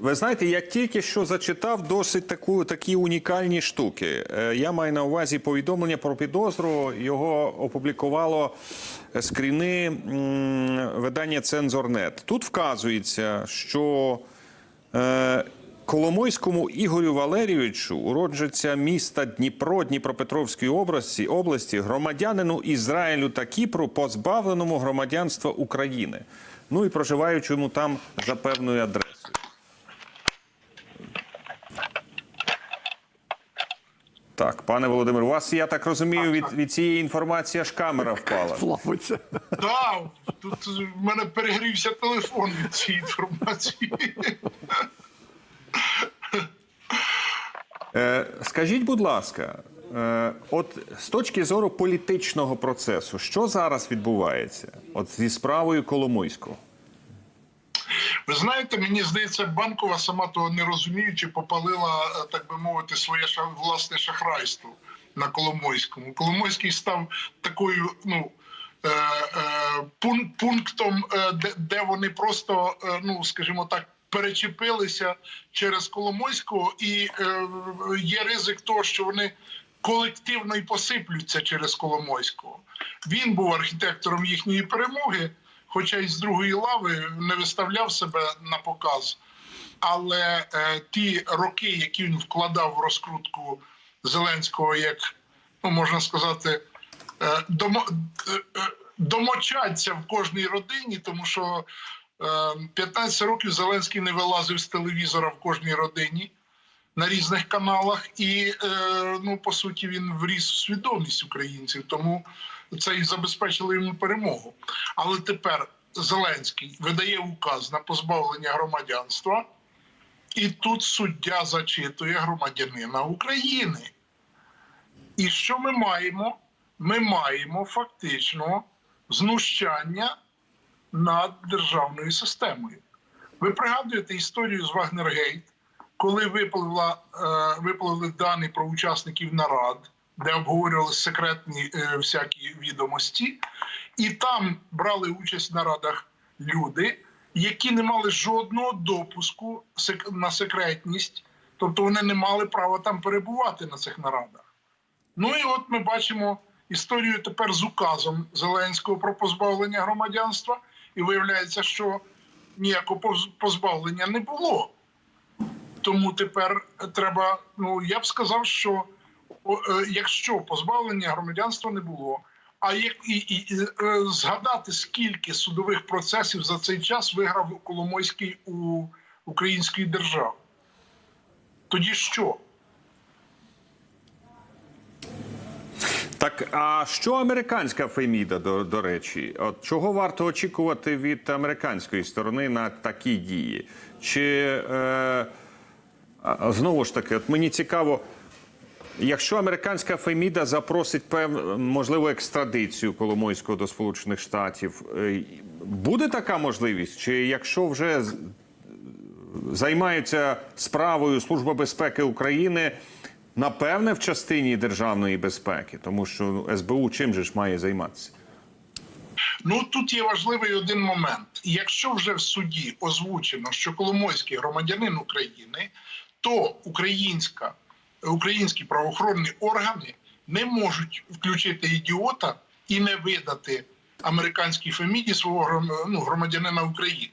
Ви знаєте, я тільки що зачитав досить таку, такі унікальні штуки. Е, Я маю на увазі повідомлення про підозру. Його опублікувало скріни видання Цензорнет. Тут вказується, що е, Коломойському Ігорю Валерійовичу, уродженця міста Дніпро Дніпропетровської області, області, громадянину Ізраїлю та Кіпру, позбавленому громадянства України. Ну і проживаючому там за певною адресою. Так, пане Володимир, у вас, я так розумію, від, від цієї інформації аж камера впала. Плавиться. Так, тут в мене перегрівся телефон від цієї інформації. Е, скажіть, будь ласка, от з точки зору політичного процесу, що зараз відбувається? От зі справою Коломойського? Ви знаєте, мені здається, банкова сама того не розуміючи, попалила, е, так би мовити, своє власне шахрайство на Коломойському. Коломойський став такою, ну. е, е, пун- Пунктом, е, де, вони просто, е, ну скажімо так, перечепилися через Коломойського, і е, є ризик того, що вони колективно і посиплються через Коломойського. Він був архітектором їхньої перемоги, хоча й з другої лави не виставляв себе на показ. Але е, ті роки, які він вкладав в розкрутку Зеленського, як ну можна сказати, е, домо, е, е, домочадця в кожній родині, тому що е, 15 років Зеленський не вилазив з телевізора в кожній родині на різних каналах, і е, ну по суті він вріс в свідомість українців, тому це і забезпечило йому перемогу. Але тепер Зеленський видає указ на позбавлення громадянства, і тут суддя зачитує громадянина України. І що ми маємо? Ми маємо фактично знущання над державною системою. Ви пригадуєте історію з Вагнергейт, коли випливла, е, випливли дані про учасників нарад, де обговорювалися секретні е, всякі відомості, і там брали участь в нарадах люди, які не мали жодного допуску на секретність, тобто вони не мали права там перебувати на цих нарадах. Ну і от ми бачимо історію тепер з указом Зеленського про позбавлення громадянства, і виявляється, що ніякого позбавлення не було. Тому тепер треба. Ну я б сказав, що е, якщо позбавлення громадянства не було, а як і, і, і е, згадати, скільки судових процесів за цей час виграв Коломойський у української держави, тоді що? Так, а що американська Феміда, до, до речі? От чого варто очікувати від американської сторони на такі дії? Чи е, знову ж таки, от мені цікаво, якщо американська Феміда запросить пев, можливо, екстрадицію Коломойського до Сполучених Штатів, е, буде така можливість? Чи якщо вже з- займаються справою Служба безпеки України, напевне, в частині державної безпеки, тому що ну, СБУ чим же ж має займатися? Ну тут є важливий один момент. Якщо вже в суді озвучено, що Коломойський громадянин України, то українська, українські правоохоронні органи не можуть включити ідіота і не видати американській феміді свого ну, громадянина України.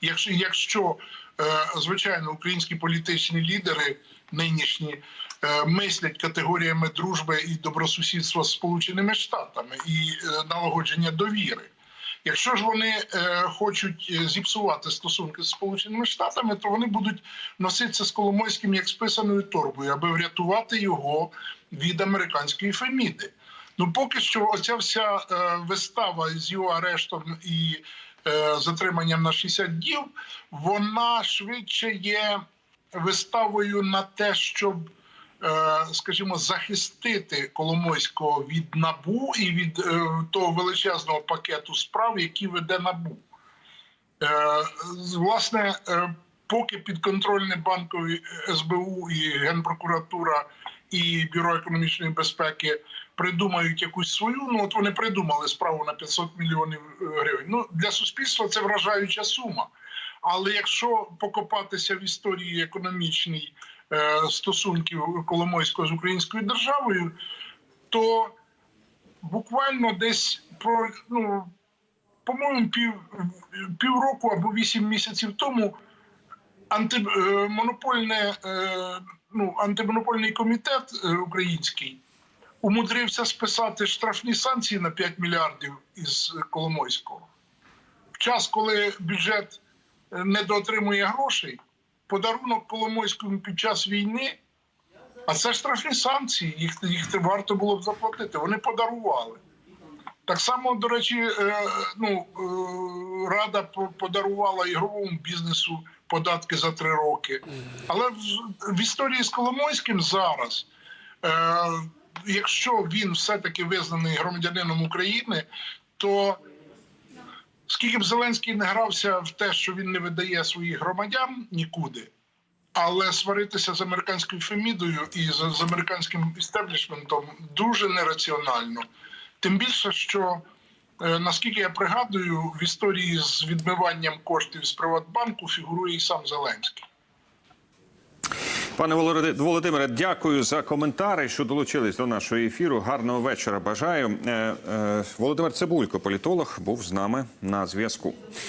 Якщо, якщо е, звичайно українські політичні лідери нинішні е, мислять категоріями дружби і добросусідства з Сполученими Штатами і е, налагодження довіри. Якщо ж вони е, хочуть е, зіпсувати стосунки з Сполученими Штатами, то вони будуть носитися з Коломойським як з писаною торбою, аби врятувати його від американської феміди. Ну поки що, оця вся е, вистава з його арештом і затриманням на 60 днів, вона швидше є виставою на те, щоб, скажімо, захистити Коломойського від набу і від е, того величезного пакету справ, які веде набу. Е, власне, е, поки підконтрольне банкові СБУ і Генпрокуратура і Бюро економічної безпеки придумають якусь свою. Ну от вони придумали справу на 500 мільйонів е, гривень. Ну для суспільства це вражаюча сума. Але якщо покопатися в історії економічній е, стосунків Коломойського з українською державою, то буквально десь про ну, по-моєму, пів, півроку або вісім місяців тому антимонопольне, е, ну, антимонопольний комітет е, український умудрився списати штрафні санкції на 5 мільярдів із Коломойського. В час, коли бюджет е, недоотримує грошей, подарунок Коломойському під час війни, а це штрафні санкції, їх, їх варто було б заплатити. Вони подарували. Так само, до речі, е, ну, е, Рада по- подарувала ігровому бізнесу податки за три роки. Але в, в історії з Коломойським зараз, е, якщо він все-таки визнаний громадянином України, то скільки б Зеленський не грався в те, що він не видає своїх громадян нікуди, але сваритися з американською Фемідою і з, американським істеблішментом дуже нераціонально. Тим більше, що е, наскільки я пригадую, в історії з відмиванням коштів з Приватбанку фігурує і сам Зеленський. Пане Володи- Володимире, дякую за коментари, що долучились до нашого ефіру. Гарного вечора. Бажаю. Е, е, Володимир Цибулько, політолог, був з нами на зв'язку.